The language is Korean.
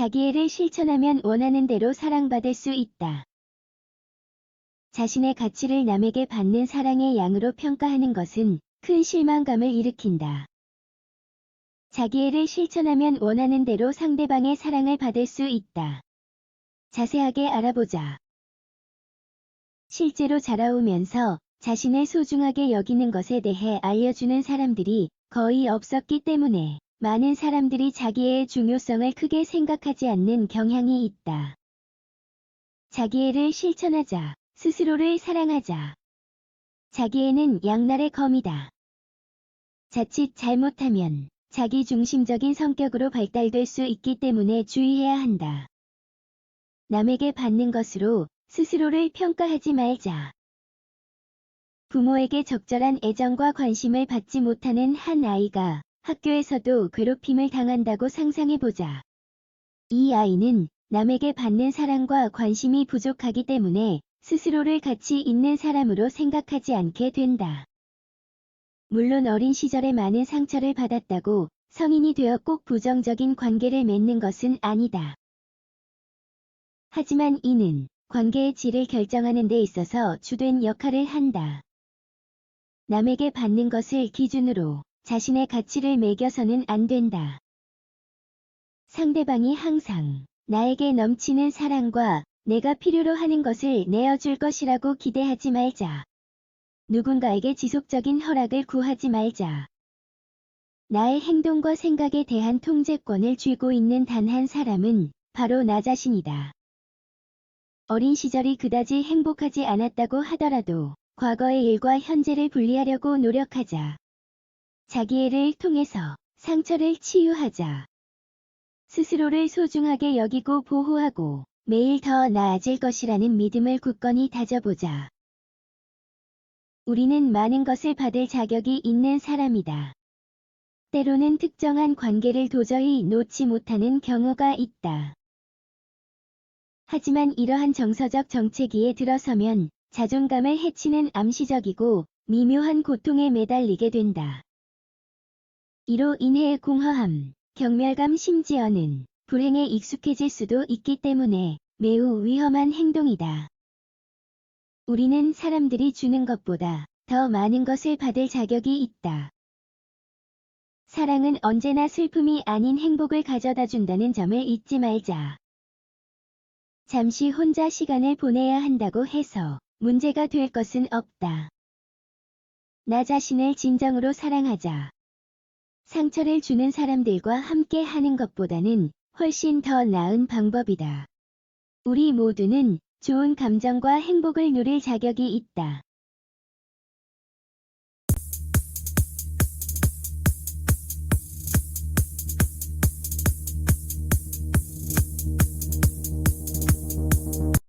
자기애를 실천하면 원하는 대로 사랑받을 수 있다. 자신의 가치를 남에게 받는 사랑의 양으로 평가하는 것은 큰 실망감을 일으킨다. 자기애를 실천하면 원하는 대로 상대방의 사랑을 받을 수 있다. 자세하게 알아보자. 실제로 자라오면서 자신을 소중하게 여기는 것에 대해 알려주는 사람들이 거의 없었기 때문에 많은 사람들이 자기의 중요성을 크게 생각하지 않는 경향이 있다. 자기애를 실천하자. 스스로를 사랑하자. 자기애는 양날의 검이다. 자칫 잘못하면 자기 중심적인 성격으로 발달될 수 있기 때문에 주의해야 한다. 남에게 받는 것으로 스스로를 평가하지 말자. 부모에게 적절한 애정과 관심을 받지 못하는 한 아이가 학교에서도 괴롭힘을 당한다고 상상해보자. 이 아이는 남에게 받는 사랑과 관심이 부족하기 때문에 스스로를 가치 있는 사람으로 생각하지 않게 된다. 물론 어린 시절에 많은 상처를 받았다고 성인이 되어 꼭 부정적인 관계를 맺는 것은 아니다. 하지만 이는 관계의 질을 결정하는 데 있어서 주된 역할을 한다. 남에게 받는 것을 기준으로 자신의 가치를 매겨서는 안 된다. 상대방이 항상 나에게 넘치는 사랑과 내가 필요로 하는 것을 내어줄 것이라고 기대하지 말자. 누군가에게 지속적인 허락을 구하지 말자. 나의 행동과 생각에 대한 통제권을 쥐고 있는 단 한 사람은 바로 나 자신이다. 어린 시절이 그다지 행복하지 않았다고 하더라도 과거의 일과 현재를 분리하려고 노력하자. 자기애를 통해서 상처를 치유하자. 스스로를 소중하게 여기고 보호하고 매일 더 나아질 것이라는 믿음을 굳건히 다져보자. 우리는 많은 것을 받을 자격이 있는 사람이다. 때로는 특정한 관계를 도저히 놓지 못하는 경우가 있다. 하지만 이러한 정서적 정체기에 들어서면 자존감을 해치는 암시적이고 미묘한 고통에 매달리게 된다. 이로 인해 공허함, 경멸감 심지어는 불행에 익숙해질 수도 있기 때문에 매우 위험한 행동이다. 우리는 사람들이 주는 것보다 더 많은 것을 받을 자격이 있다. 사랑은 언제나 슬픔이 아닌 행복을 가져다 준다는 점을 잊지 말자. 잠시 혼자 시간을 보내야 한다고 해서 문제가 될 것은 없다. 나 자신을 진정으로 사랑하자. 상처를 주는 사람들과 함께 하는 것보다는 훨씬 더 나은 방법이다. 우리 모두는 좋은 감정과 행복을 누릴 자격이 있다.